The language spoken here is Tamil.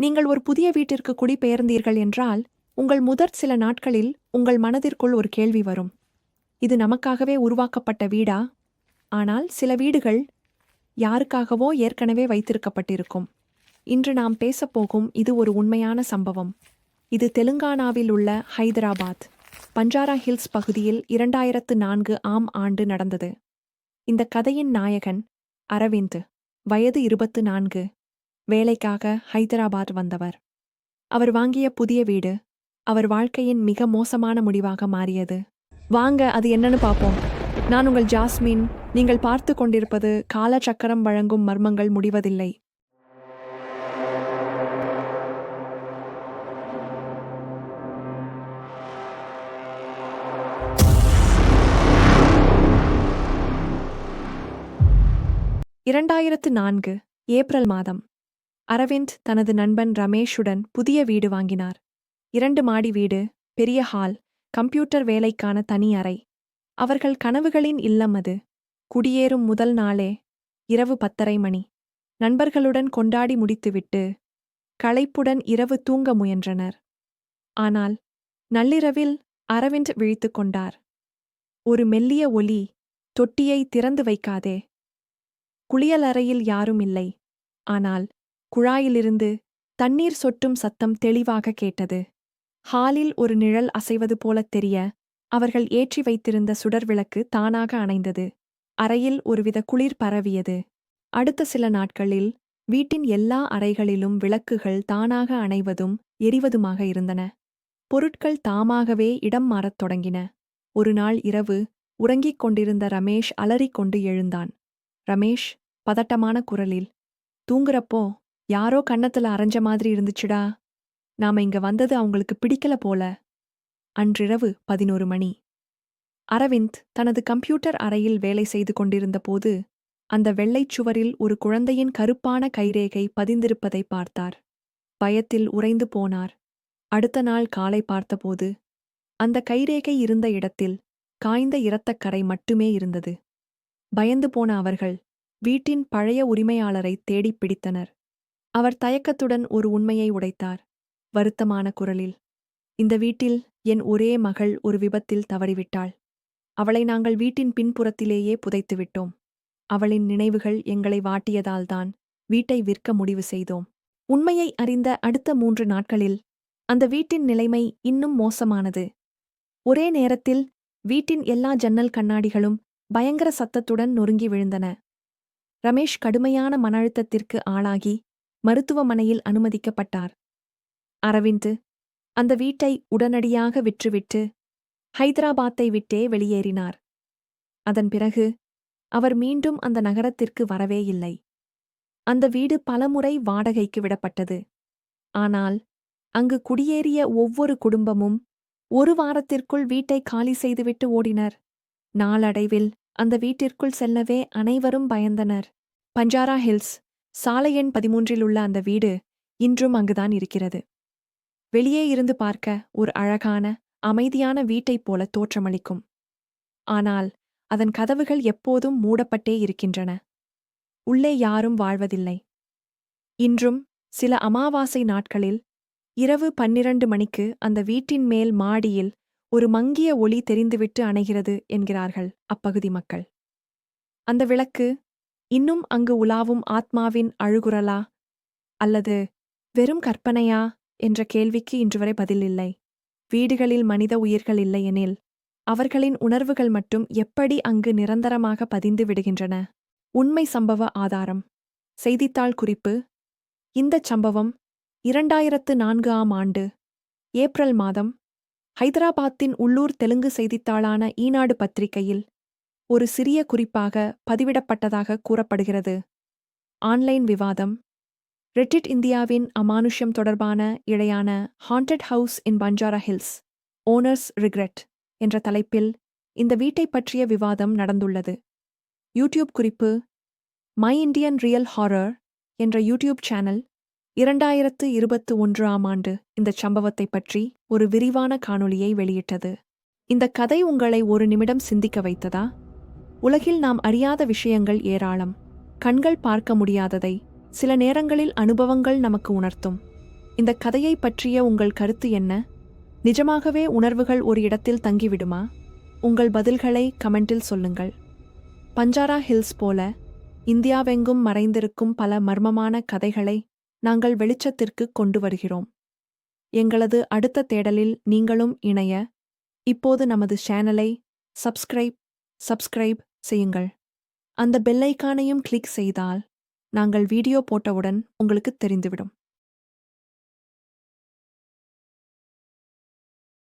நீங்கள் ஒரு புதிய வீட்டிற்கு குடிபெயர்ந்தீர்கள் என்றால் உங்கள் முதற் சில நாட்களில் உங்கள் மனதிற்குள் ஒரு கேள்வி வரும். இது நமக்காகவே உருவாக்கப்பட்ட வீடா? ஆனால் சில வீடுகள் யாருக்காகவோ ஏற்கனவே வைத்திருக்கப்பட்டிருக்கும். இன்று நாம் பேசப்போகும் இது ஒரு உண்மையான சம்பவம். இது தெலுங்கானாவில் உள்ள ஹைதராபாத் பஞ்சாரா ஹில்ஸ் பகுதியில் இரண்டாயிரத்து நான்கு ஆம் ஆண்டு நடந்தது. இந்த கதையின் நாயகன் அரவிந்த் வயது இருபத்து நான்கு. வேலைக்காக ஹைதராபாத் வந்தவர். அவர் வாங்கிய புதிய வீடு அவர் வாழ்க்கையின் மிக மோசமான முடிவாக மாறியது. வாங்க அது என்னன்னு பார்ப்போம். நான் உங்கள் ஜாஸ்மின் நீங்கள் பார்த்து கொண்டிருப்பது காலச்சக்கரம் வழங்கும் மர்மங்கள் முடிவதில்லை. இரண்டாயிரத்து நான்கு ஏப்ரல் மாதம். அரவிந்த் தனது நண்பன் ரமேஷுடன் புதிய வீடு வாங்கினார். இரண்டு மாடி வீடு பெரிய ஹால் கம்ப்யூட்டர் வேலைக்கான தனி அறை. அவர்கள் கனவுகளின் இல்லம் அது. குடியேறும் முதல் நாளே இரவு பத்தரை மணி. நண்பர்களுடன் கொண்டாடி முடித்துவிட்டு களைப்புடன் இரவு தூங்க முயன்றனர். ஆனால் நள்ளிரவில் அரவிந்த் விழித்துக் கொண்டார். ஒரு மெல்லிய ஒலி தொட்டியை திறந்து வைக்காதே. குளியலறையில் யாரும் இல்லை. ஆனால் குழாயிலிருந்து தண்ணீர் சொட்டும் சத்தம் தெளிவாக கேட்டது. ஹாலில் ஒரு நிழல் அசைவது போலத் தெரிய அவர்கள் ஏற்றி வைத்திருந்த சுடர் விளக்கு தானாக அணைந்தது. அறையில் ஒருவித குளிர் பரவியது. அடுத்த சில நாட்களில் வீட்டின் எல்லா அறைகளிலும் விளக்குகள் தானாக அணைவதும் எரிவதுமாக இருந்தன. பொருட்கள் தாமாகவே இடம் மாறத் தொடங்கின. ஒரு நாள் இரவு உறங்கிக் கொண்டிருந்த ரமேஷ் அலறிக்கொண்டு எழுந்தான். ரமேஷ் பதட்டமான குரலில் தூங்குறப்போ யாரோ கன்னத்துல அரைஞ்ச மாதிரி இருந்துச்சுடா. நாம இங்க வந்தது அவங்களுக்கு பிடிக்கல போல. அன்றிரவு பதினோரு மணி. அரவிந்த் தனது கம்ப்யூட்டர் அறையில் வேலை செய்து கொண்டிருந்த போது அந்த வெள்ளைச் சுவரில் ஒரு குழந்தையின் கருப்பான கைரேகை பதிந்திருப்பதை பார்த்தார். பயத்தில் உறைந்து போனார். அடுத்த நாள் காலை பார்த்தபோது அந்த கைரேகை இருந்த இடத்தில் காய்ந்த இரத்தக்கரை மட்டுமே இருந்தது. பயந்து போன அவர்கள் வீட்டின் பழைய உரிமையாளரை தேடிப் பிடித்தனர். அவர் தயக்கத்துடன் ஒரு உண்மையை உடைத்தார். வருத்தமான குரலில் இந்த வீட்டில் என் ஒரே மகள் ஒரு விபத்தில் தவறிவிட்டாள். அவளை நாங்கள் வீட்டின் பின்புறத்திலேயே புதைத்துவிட்டோம் அவளின் நினைவுகள் எங்களை வாட்டியதால்தான் வீட்டை விற்க முடிவு செய்தோம். உண்மையை அறிந்த அடுத்த மூன்று நாட்களில் அந்த வீட்டின் நிலைமை இன்னும் மோசமானது. ஒரே நேரத்தில் வீட்டின் எல்லா ஜன்னல் கண்ணாடிகளும் பயங்கர சத்தத்துடன் நொறுங்கி விழுந்தன. ரமேஷ் கடுமையான மன அழுத்தத்திற்கு ஆளாகி மருத்துவமனையில் அனுமதிக்கப்பட்டார். அரவிந்த் அந்த வீட்டை உடனடியாக விற்றுவிட்டு ஹைதராபாத்தை விட்டே வெளியேறினார். அதன் பிறகு அவர் மீண்டும் அந்த நகரத்திற்கு வரவே இல்லை. அந்த வீடு பலமுறை வாடகைக்கு விடப்பட்டது. ஆனால் அங்கு குடியேறிய ஒவ்வொரு குடும்பமும் ஒரு வாரத்திற்குள் வீட்டை காலி செய்துவிட்டு ஓடினர். நாளடைவில் அந்த வீட்டிற்குள் செல்லவே அனைவரும் பயந்தனர். பஞ்சாரா ஹில்ஸ் சாலை எண் பதிமூன்றில் உள்ள அந்த வீடு இன்றும் அங்குதான் இருக்கிறது. வெளியே இருந்து பார்க்க ஒரு அழகான அமைதியான வீட்டைப் போல தோற்றமளிக்கும். ஆனால் அதன் கதவுகள் எப்போதும் மூடப்பட்டே இருக்கின்றன. உள்ளே யாரும் வாழ்வதில்லை. இன்றும் சில அமாவாசை நாட்களில் இரவு பன்னிரண்டு மணிக்கு அந்த வீட்டின் மேல் மாடியில் ஒரு மங்கிய ஒளி தெரிந்துவிட்டு அணைகிறது என்கிறார்கள் அப்பகுதி மக்கள். அந்த விளக்கு இன்னும் அங்கு உலாவும் ஆத்மாவின் அழுகுரலா அல்லது வெறும் கற்பனையா? என்ற கேள்விக்கு இன்றுவரை பதில் இல்லை. வீடுகளில் மனித உயிர்கள் இல்லையெனில் அவர்களின் உணர்வுகள் மட்டும் எப்படி அங்கு நிரந்தரமாக பதிந்து விடுகின்றன? உண்மை சம்பவ ஆதாரம். செய்தித்தாள் குறிப்பு. இந்தச் சம்பவம் இரண்டாயிரத்து நான்கு ஆம் ஆண்டு ஏப்ரல் மாதம் ஹைதராபாத்தின் உள்ளூர் தெலுங்கு செய்தித்தாளான ஈனாடு பத்திரிகையில் ஒரு சிறிய குறிப்பாக பதிவிடப்பட்டதாக கூறப்படுகிறது. ஆன்லைன் விவாதம். ரெட்டிட் இந்தியாவின் அமானுஷ்யம் தொடர்பான இழையான haunted house in Banjara hills owners regret என்ற தலைப்பில் இந்த வீட்டைப் பற்றிய விவாதம் நடந்துள்ளது. யூடியூப் குறிப்பு மை இண்டியன் ரியல் ஹாரர் என்ற யூடியூப் சேனல் இரண்டாயிரத்து இருபத்து ஒன்று ஆம் ஆண்டு இந்த சம்பவத்தைப் பற்றி ஒரு விரிவான காணொளியை வெளியிட்டது. இந்த கதை உங்களை ஒரு நிமிடம் சிந்திக்க வைத்ததா? உலகில் நாம் அறியாத விஷயங்கள் ஏராளம். கண்கள் பார்க்க முடியாததை சில நேரங்களில் அனுபவங்கள் நமக்கு உணர்த்தும். இந்த கதையை பற்றிய உங்கள் கருத்து என்ன? நிஜமாகவே உணர்வுகள் ஒரு இடத்தில் தங்கிவிடுமா? உங்கள் பதில்களை கமெண்டில் சொல்லுங்கள். பஞ்சாரா ஹில்ஸ் போல இந்தியாவெங்கும் மறைந்திருக்கும் பல மர்மமான கதைகளை நாங்கள் வெளிச்சத்திற்கு கொண்டு வருகிறோம். எங்களது அடுத்த தேடலில் நீங்களும் இணைய. இப்போது நமது சேனலை சப்ஸ்கிரைப் சப்ஸ்கிரைப் செய்யுங்கள். அந்த பெல்லைக்கானையும் கிளிக் செய்தால் நாங்கள் வீடியோ போட்டவுடன் உங்களுக்கு தெரிந்துவிடும்.